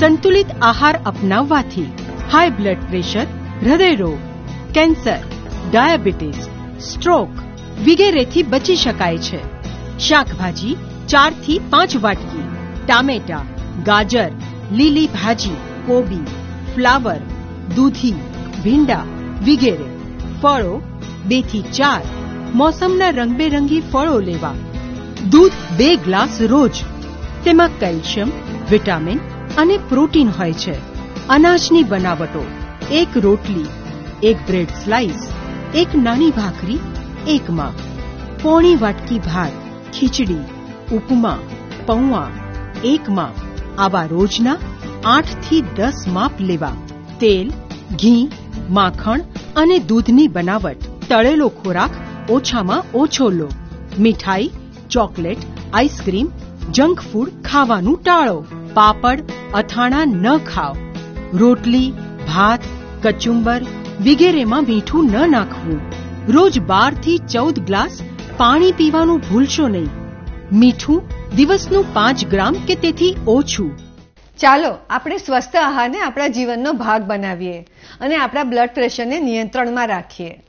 સંતુલિત આહાર અપનાવવાથી high blood pressure હૃદય રોગ કેન્સર ડાયાબિટીસ સ્ટ્રોક વગેરેથી બચી શકાય છે. શાકભાજી ચારથી પાંચ વાટકી, ટામેટા, ગાજર, લીલી ભાજી, કોબી, ફ્લાવર, દૂધી, ભીંડા વગેરે. ફળો બેથી ચાર મોસમના રંગબેરંગી ફળો લેવા. દૂધ બે ગ્લાસ રોજ. તેમાં કેલ્શિયમ, વિટામિન અને પ્રોટીન હોય છે. અનાજની બનાવટો, એક રોટલી, એક બ્રેડ સ્લાઇસ એક નાની ભાખરી એકમાં પોણી વાટકી ભાત, ખીચડી, ઉપમા પૌવા એકમાં આવા રોજના આઠથી દસ માપ લેવા. તેલ, ઘી, માખણ અને દૂધની બનાવટ. તળેલો ખોરાક ઓછામાં ઓછો લો. મીઠાઈ, ચોકલેટ, આઈસ્ક્રીમ, જંક ફૂડ ખાવાનું ટાળો. પાપડ, અથાણા ન ખાઓ. રોટલી, ભાત, કચુંબર વગેરેમાં મીઠું ન નાખવું. રોજ બારથી ચૌદ ગ્લાસ પાણી પીવાનું ભૂલશો નહીં. મીઠું દિવસનું પાંચ ગ્રામ કે તેથી ઓછું. ચાલો, આપણે સ્વસ્થ આહારને આપણા જીવનનો ભાગ બનાવીએ અને આપણા બ્લડ પ્રેશરને નિયંત્રણમાં રાખીએ.